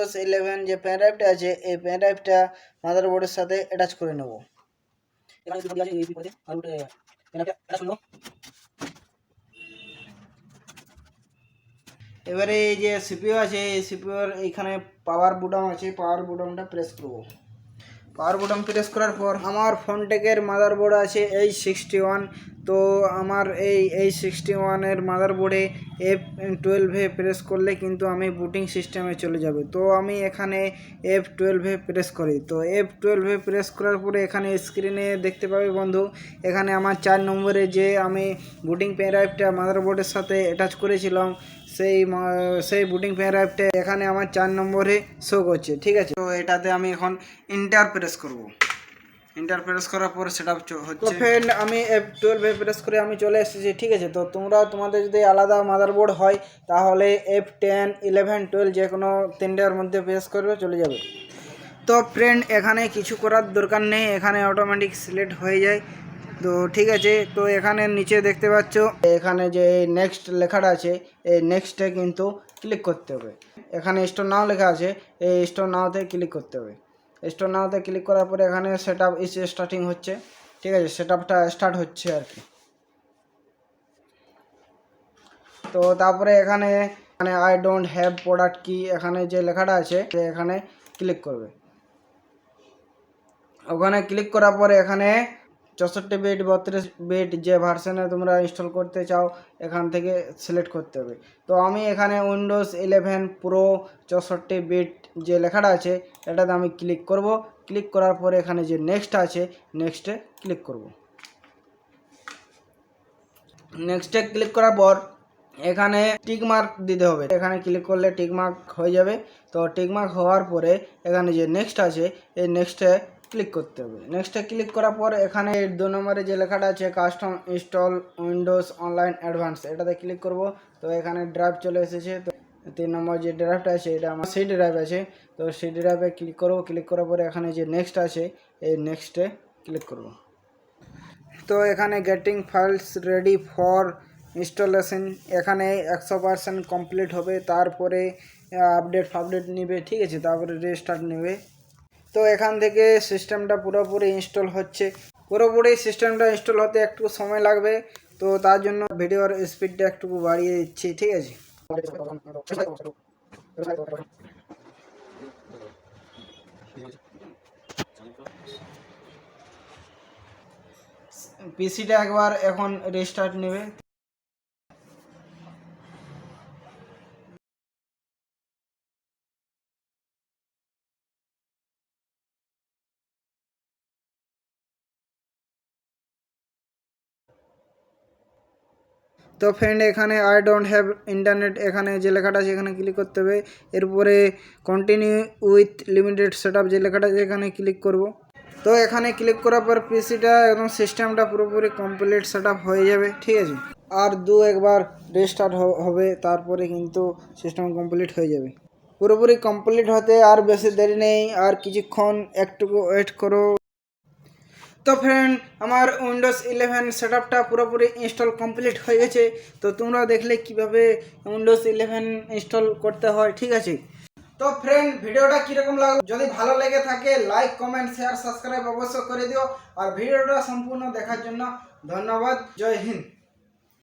Windows eleven যে pen ড্রাইভটা আছে, এই পেন ড্রাইভটা মাদার বোর্ডের সাথে অ্যাটাচ করে নেব। এবারে এই যে সিপিও আছে, এই সিপিওর এইখানে পাওয়ার বুটাম আছে পাওয়ার বুটামটা প্রেস করব। পাওয়ার বুটাম প্রেস করার পর আমার ফোনটেকের মাদারবোর্ড আছে এই সিক্সটি ওয়ান তো আমার এই এই সিক্সটি ওয়ানের মাদারবোর্ডে এফ টুয়েলভে প্রেস করলে কিন্তু আমি বুটিং সিস্টেমে চলে যাবে। তো আমি এখানে এফ টুয়েলভে প্রেস করি। তো এফ টুয়েলভে প্রেস করার পরে এখানে স্ক্রিনে দেখতে পাবে বন্ধু, এখানে আমার চার নম্বরে যে আমি বুটিং পেন ড্রাইভটা মাদারবোর্ডের সাথে অ্যাটাচ করেছিলাম সেই সেই বুটিং পেন ড্রাইভটা এখানে আমার চার নম্বরে শো করছে, ঠিক আছে? তো এটাতে আমি এখন ইন্টার প্রেস করব। ইন্টার প্রেস করার পর সেটা হচ্ছে ফ্রেন্ড আমি এফ টুয়েলভে প্রেস করে আমি চলে এসেছি, ঠিক আছে? তো তোমরা, তোমাদের যদি আলাদা মাদারবোর্ড হয়, তাহলে এফ টেন ইলেভেন টুয়েলভ যে কোনো তিনটার মধ্যে প্রেস করবে, চলে যাবে। তো ফ্রেন্ড এখানে কিছু করার দরকার নেই, এখানে অটোমেটিক সিলেক্ট হয়ে যায়। তো ঠিক আছে, তো এখানে নিচে দেখতে পাচ্ছ, এখানে যে নেক্সট লেখাটা আছে, এই নেক্সটে কিন্তু ক্লিক করতে হবে। এখানে স্টোর নাও লেখা আছে, এই স্টোর নাওতে ক্লিক করতে হবে। স্টোর নাওতে ক্লিক করার পরে এখানে সেট আপ ইস স্টার্টিং হচ্ছে। ঠিক আছে সেট আপটা স্টার্ট হচ্ছে আর কি। তো তারপরে এখানে মানে আই ডোন্ট হ্যাভ প্রোডাক্ট কি, এখানে যে লেখাটা আছে, এখানে ক্লিক করবে। ওখানে ক্লিক করার পরে এখানে চৌষট্টি বিট বত্রিশ বিট যে ভার্সনে তোমরা ইনস্টল করতে চাও, এখান থেকে সিলেক্ট করতে হবে। তো আমি এখানে উইন্ডোজ ইলেভেন প্রো চৌষট্টি বিট যে লেখাটা আছে, এটাতে আমি ক্লিক করব। ক্লিক করার পরে এখানে যে নেক্সট আছে নেক্সটে ক্লিক করব। নেক্সটে ক্লিক করার পর এখানে টিকমার্ক দিতে হবে। এখানে ক্লিক করলে টিকমার্ক হয়ে যাবে। তো টিকমার্ক হওয়ার পরে এখানে যে নেক্সট আছে, এই নেক্সটে ক্লিক করতে হবে। নেক্সটে ক্লিক করার পর এখানে দু নম্বরে যে লেখাটা আছে custom install Windows online advance এটাতে ক্লিক করব। তো এখানে ড্রাইভ চলে এসেছে। তো তিন নম্বর যে ড্রাইভটা আছে, এটা আমার সেই ড্রাইভ আছে। তো সেই ড্রাইভে ক্লিক করব। ক্লিক করার পরে এখানে যে নেক্সট আছে, এই নেক্সটে ক্লিক করব। তো এখানে getting files ready for installation এখানে একশো পার্সেন্ট কমপ্লিট হবে। তারপরে আপডেট ফাপডেট নেবে, ঠিক আছে? তারপরে রেস্টার্ট নেবে। তো এখান থেকে সিস্টেমটা পুরোপুরি ইনস্টল হচ্ছে। পুরোপুরি সিস্টেমটা ইনস্টল হতে একটু সময় লাগবে, তো তার জন্য ভিডিওর স্পিডটা একটু বাড়িয়ে দিচ্ছি, ঠিক আছে? পিসিটা একবার এখন রেস্টার্ট নেবে। তো ফ্রেন্ড এখানে আই ডোন্ট হ্যাভ ইন্টারনেট এখানে যে লেখাটা আছে এখানে ক্লিক করতে হবে। এরপরে কন্টিনিউ উইথ লিমিটেড সেট যে লেখাটা আছে এখানে ক্লিক করব। তো এখানে ক্লিক করার পর পিসিটা এবং সিস্টেমটা পুরোপুরি কমপ্লিট সেট হয়ে যাবে, ঠিক আছে? আর দু একবার রেস্টার্ট হবে, তারপরে কিন্তু সিস্টেম কমপ্লিট হয়ে যাবে। পুরোপুরি কমপ্লিট হতে আর বেশি দেরি নেই, আর কিছুক্ষণ একটুকু ওয়েট করো। তো ফ্রেন্ড আমার উইন্ডোজ ইলেভেন সেট আপটা পুরোপুরি ইনস্টল কমপ্লিট হয়ে গেছে। তো তোমরা দেখলে কীভাবে উইন্ডোজ ইলেভেন ইনস্টল করতে হয়, ঠিক আছে? তো ফ্রেন্ড ভিডিওটা কীরকম লাগল? যদি ভালো লেগে থাকে লাইক কমেন্ট শেয়ার সাবস্ক্রাইব অবশ্যই করে দিও। আর ভিডিওটা সম্পূর্ণ দেখার জন্য ধন্যবাদ। জয় হিন্দ।